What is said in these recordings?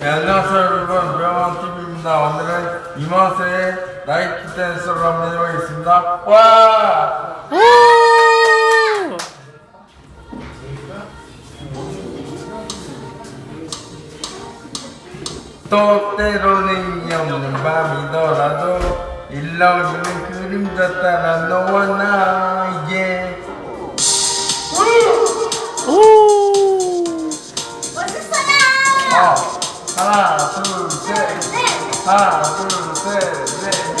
네, 안녕하세요 여러분 명왕TV입니다 오늘은 이마수의 나이키 댄스를 한번 해보겠습니다 와! 또 때로는 이 없는 밤이더라도 일렁이는 그림자 따라 너와 나 예. 멋있어요! 어, 하나 둘셋 네! 하나 둘셋넷!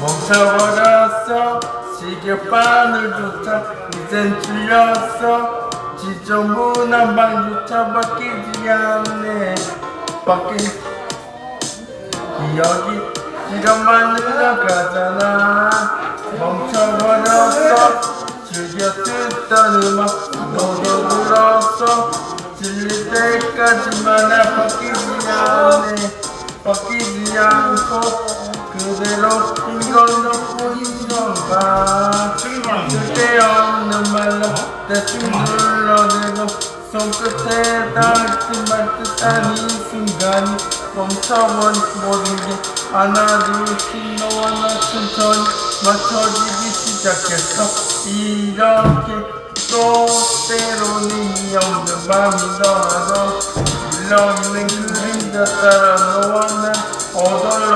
멈춰버렸어 시계바늘조차 이젠 줄였어 지저분한 방조차 바뀌지 않네 바뀐 기억이 시간만 흘러가잖아 멈춰버렸어 즐겨 듣던 음악 너도 들었어? 질릴 때까지만 나 바뀌지 않네. 바뀌지 않고 그대로 이건 너뿐인 건가 쓸데없는 말로 대충 눌러대고 손끝에 닿지 말 듯한 이 순간이 멈춰버린 모든 게 하나 둘씩 너와 나 천천히 맞춰지기 시작했어 이렇게 또 때로는 이 없는 밤이더라도 일렁이는 그림자 따라 너와 나 어덜러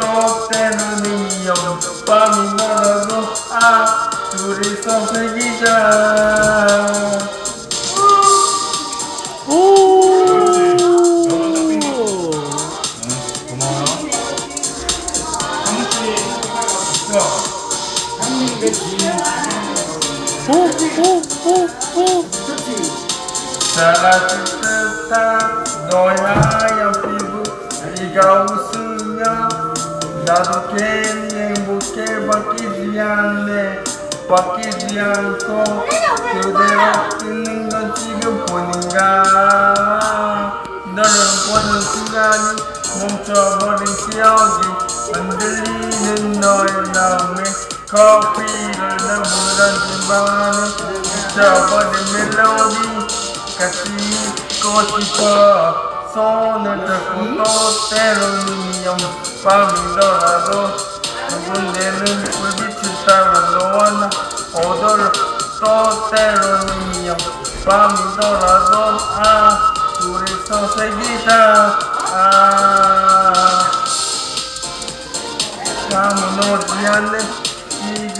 또 때로는 이 없는 밤이더라도 아 둘이서 새기자 사라질 듯한 너의 하얀 피부 네가 웃으면 나도 마음에 커피를 너무런 밤에 미쳐버린 멜로디 같이 있고 싶어 손을 잡고 또 때로는 영 밤이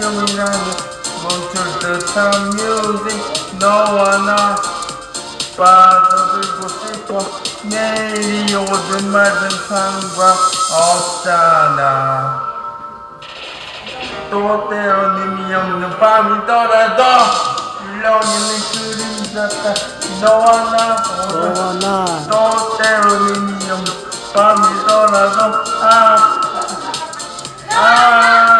지금이라도 멈출 듯한 뮤직 너와 나 빠져들고 싶어. 내일이 오든 말든 상관없잖아. 또 때로는 의미 없는 밤이더라도 일렁이는 그림자가 너와 나 너와 나. 또 때로는 의미 없는 밤이더라도 아 아, 아,